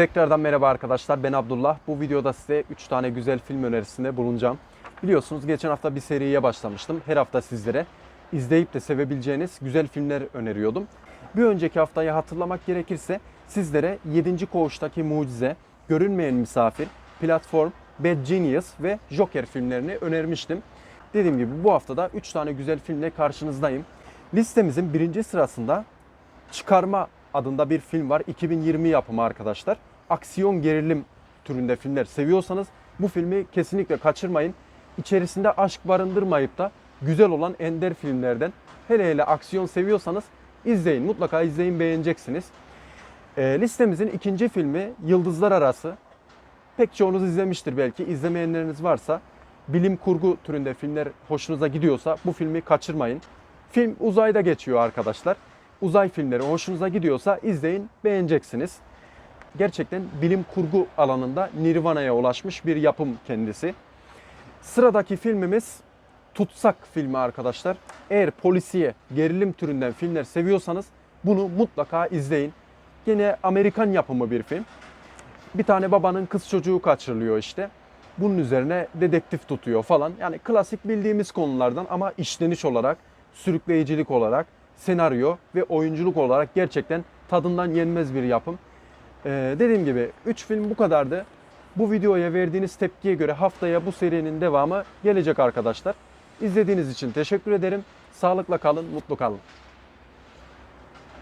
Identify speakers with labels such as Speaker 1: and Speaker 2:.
Speaker 1: Tekrardan merhaba arkadaşlar ben Abdullah. Bu videoda size 3 tane güzel film önerisinde bulunacağım. Biliyorsunuz geçen hafta bir seriye başlamıştım. Her hafta sizlere izleyip de sevebileceğiniz güzel filmler öneriyordum. Bir önceki haftayı hatırlamak gerekirse sizlere 7. Koğuştaki Mucize, Görünmeyen Misafir, Platform, Bad Genius ve Joker filmlerini önermiştim. Dediğim gibi bu haftada 3 tane güzel filmle karşınızdayım. Listemizin birinci sırasında Çıkarma adında bir film var. 2020 yapımı arkadaşlar. Aksiyon gerilim türünde filmler seviyorsanız bu filmi kesinlikle kaçırmayın. İçerisinde aşk barındırmayıp da güzel olan ender filmlerden hele hele aksiyon seviyorsanız izleyin. Mutlaka izleyin beğeneceksiniz. E, listemizin ikinci filmi Yıldızlar Arası. Pek çoğunuz izlemiştir belki. İzlemeyenleriniz varsa bilim kurgu türünde filmler hoşunuza gidiyorsa bu filmi kaçırmayın. Film uzayda geçiyor arkadaşlar. Uzay filmleri hoşunuza gidiyorsa izleyin, beğeneceksiniz. Gerçekten bilim kurgu alanında Nirvana'ya ulaşmış bir yapım kendisi. Sıradaki filmimiz Tutsak filmi arkadaşlar. Eğer polisiye, gerilim türünden filmler seviyorsanız bunu mutlaka izleyin. Yine Amerikan yapımı bir film. Bir tane babanın kız çocuğu kaçırılıyor işte. Bunun üzerine dedektif tutuyor falan. Yani klasik bildiğimiz konulardan ama işleniş olarak, sürükleyicilik olarak, senaryo ve oyunculuk olarak gerçekten tadından yenmez bir yapım. Ee, dediğim gibi 3 film bu kadardı. Bu videoya verdiğiniz tepkiye göre haftaya bu serinin devamı gelecek arkadaşlar. İzlediğiniz için teşekkür ederim. Sağlıkla kalın, mutlu kalın.